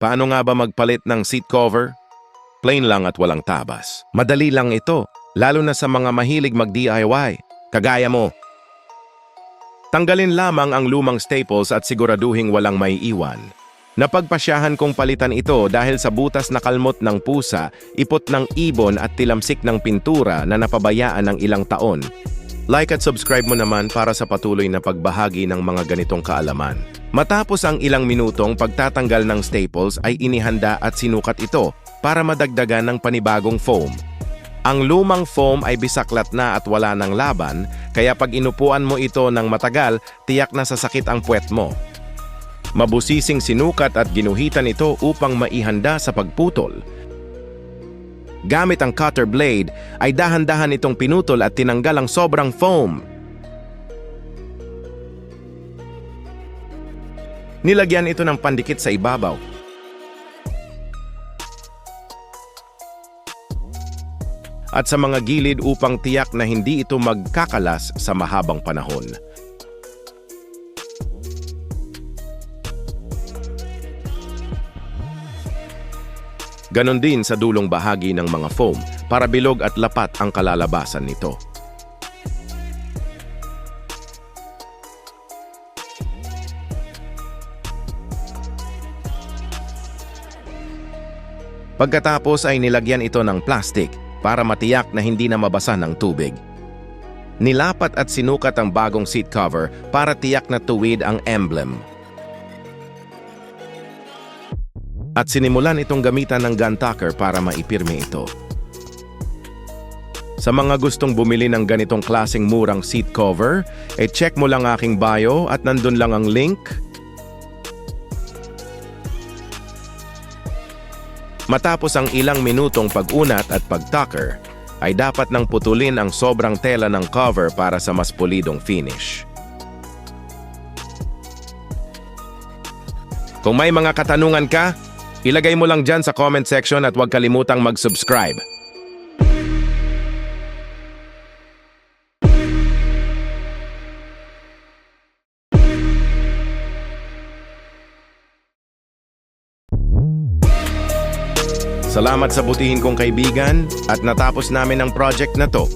Paano nga ba magpalit ng seat cover? Plain lang at walang tabas. Madali lang ito, lalo na sa mga mahilig mag-DIY, kagaya mo. Tanggalin lamang ang lumang staples at siguraduhing walang may iwan. Napagpasyahan kong palitan ito dahil sa butas na kalmot ng pusa, ipot ng ibon at tilamsik ng pintura na napabayaan ng ilang taon. Like at subscribe mo naman para sa patuloy na pagbahagi ng mga ganitong kaalaman. Matapos ang ilang minutong pagtatanggal ng staples ay inihanda at sinukat ito para madagdagan ng panibagong foam. Ang lumang foam ay bisaklat na at wala ng laban, kaya pag inupuan mo ito ng matagal, tiyak na sasakit ang puwet mo. Mabusising sinukat at ginuhitan ito upang maihanda sa pagputol. Gamit ang cutter blade, ay dahan-dahan itong pinutol at tinanggal ang sobrang foam. Nilagyan ito ng pandikit sa ibabaw. At sa mga gilid upang tiyak na hindi ito magkakalas sa mahabang panahon. Ganon din sa dulong bahagi ng mga foam para bilog at lapat ang kalalabasan nito. Pagkatapos ay nilagyan ito ng plastic para matiyak na hindi na mabasa ng tubig. Nilapat at sinukat ang bagong seat cover para tiyak na tuwid ang emblem. At sinimulan itong gamitan ng gun tucker para maipirme ito. Sa mga gustong bumili ng ganitong klaseng murang seat cover, e check mo lang aking bio at nandun lang ang link. Matapos ang ilang minutong pag-unat at pag-tucker, ay dapat nang putulin ang sobrang tela ng cover para sa mas pulidong finish. Kung may mga katanungan ka, ilagay mo lang dyan sa comment section at huwag kalimutang mag-subscribe. Salamat sa butihin kong kaibigan at natapos namin ang project na to.